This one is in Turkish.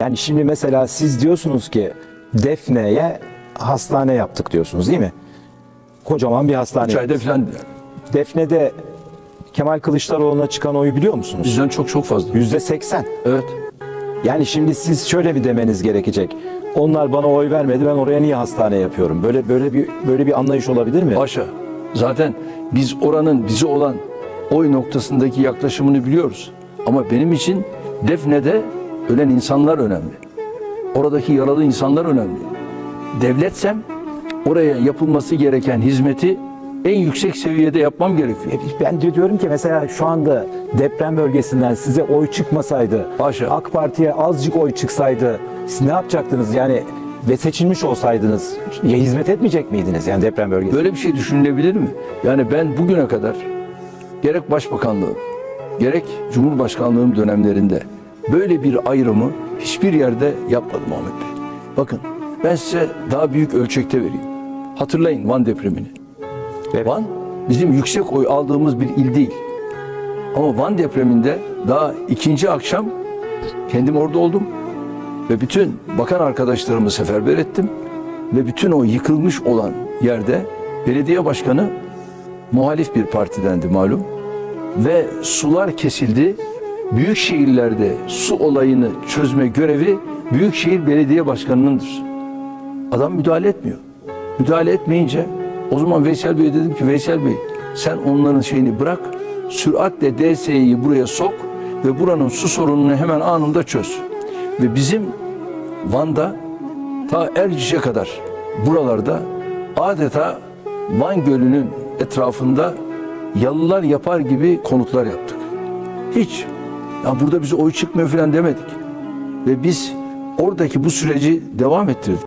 Yani şimdi mesela siz diyorsunuz ki Defne'ye hastane yaptık diyorsunuz değil mi? Kocaman bir hastane. Çayda falan Defne'de Kemal Kılıçdaroğlu'na çıkan oyu biliyor musunuz? bizden çok çok fazla. Yüzde seksen. Evet. Yani şimdi siz şöyle bir demeniz gerekecek. Onlar bana oy vermedi ben oraya niye hastane yapıyorum? Böyle böyle bir böyle bir anlayış olabilir mi? Paşa. Zaten biz oranın bize olan oy noktasındaki yaklaşımını biliyoruz. Ama benim için Defne'de ölen insanlar önemli. Oradaki yaralı insanlar önemli. Devletsem oraya yapılması gereken hizmeti en yüksek seviyede yapmam gerekiyor. E, Ben de diyorum ki mesela şu anda deprem bölgesinden size oy çıkmasaydı, Paşa. AK Parti'ye azıcık oy çıksaydı siz ne yapacaktınız? Yani ve seçilmiş olsaydınız ya hizmet etmeyecek miydiniz yani deprem bölgesinde? Böyle bir şey düşünülebilir mi? Yani ben bugüne kadar gerek başbakanlığım, gerek cumhurbaşkanlığım dönemlerinde böyle bir ayrımı hiçbir yerde yapmadım Ahmet Bey. Bakın ben size daha büyük ölçekte vereyim. Hatırlayın Van depremini. Evet. Van bizim yüksek oy aldığımız bir il değil. Ama Van depreminde daha ikinci akşam kendim orada oldum ve bütün bakan arkadaşlarımı seferber ettim ve bütün o yıkılmış olan yerde belediye başkanı muhalif bir partidendi malum ve sular kesildi. Büyük şehirlerde su olayını çözme görevi Büyükşehir Belediye Başkanı'nındır. Adam müdahale etmiyor. Müdahale etmeyince o zaman Veysel Bey'e dedim ki Veysel Bey sen onların şeyini bırak süratle DSE'yi buraya sok ve buranın su sorununu hemen anında çöz. Ve bizim Van'da ta Erciş'e kadar buralarda adeta Van Gölü'nün etrafında yalılar yapar gibi konutlar yaptık. Hiç. Ya burada bize oy çıkmıyor falan demedik. Ve biz oradaki bu süreci devam ettirdik.